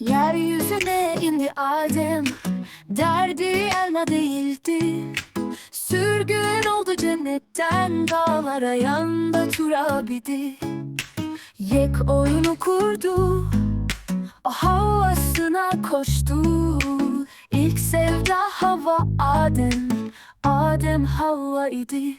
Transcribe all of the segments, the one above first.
Yeryüzüne indi Adem. Derdi elma değildi. Sürgün oldu cennetten Dağlara yanda turabidi Yek oyunu kurdu O havasına koştu. İlk sevda hava Adem Adem Havva idi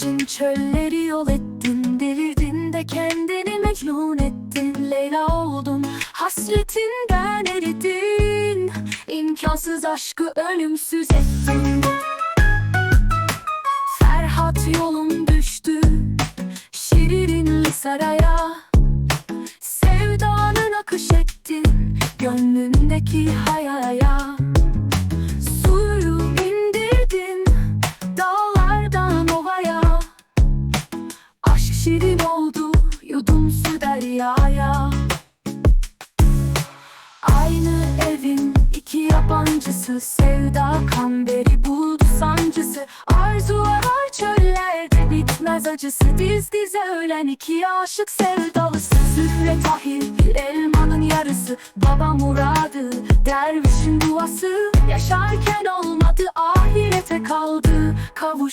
için çölleri yol ettin Delirdin de kendini mecnun ettin. Leyla oldun hasretinden eridin İmkansız aşkı ölümsüz ettin. Ferhat yolun düştü Şirinli saraya. Sevdanın akış ettin Gönlündeki hayaya şirin oldu Yudum su deryaya. Aynı evin iki yabancısı Sevda kamberi buldu sancısı. Arzular çöllerde bitmez acısı. Diz dize ölen iki aşık sevdalısı Zühre tahir bir elmanın yarısı. Baba muradı dervişin duası. Yaşarken olmadı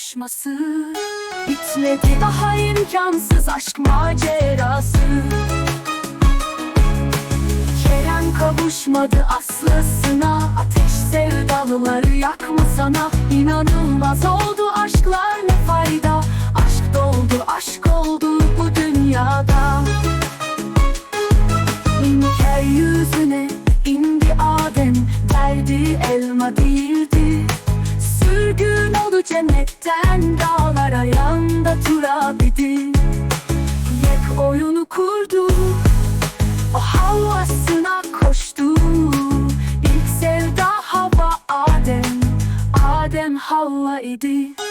kavuşması Bitmedi. Daha imkansız aşk macerası. Kerem kavuşmadı aslısına Ateş sevdalıları yakma sana. İnanılmaz oldu aşklar ne fayda? Aşk doldu aşk oldu bu dünyada. İnker yüzüne indi Adem. Derdi elma değildi. Sürgün oldu cennetten Dağlara yanda turabidi Yek oyunu kurdu o havasına koştu. İlk sevda hava Adem Adem Havva idi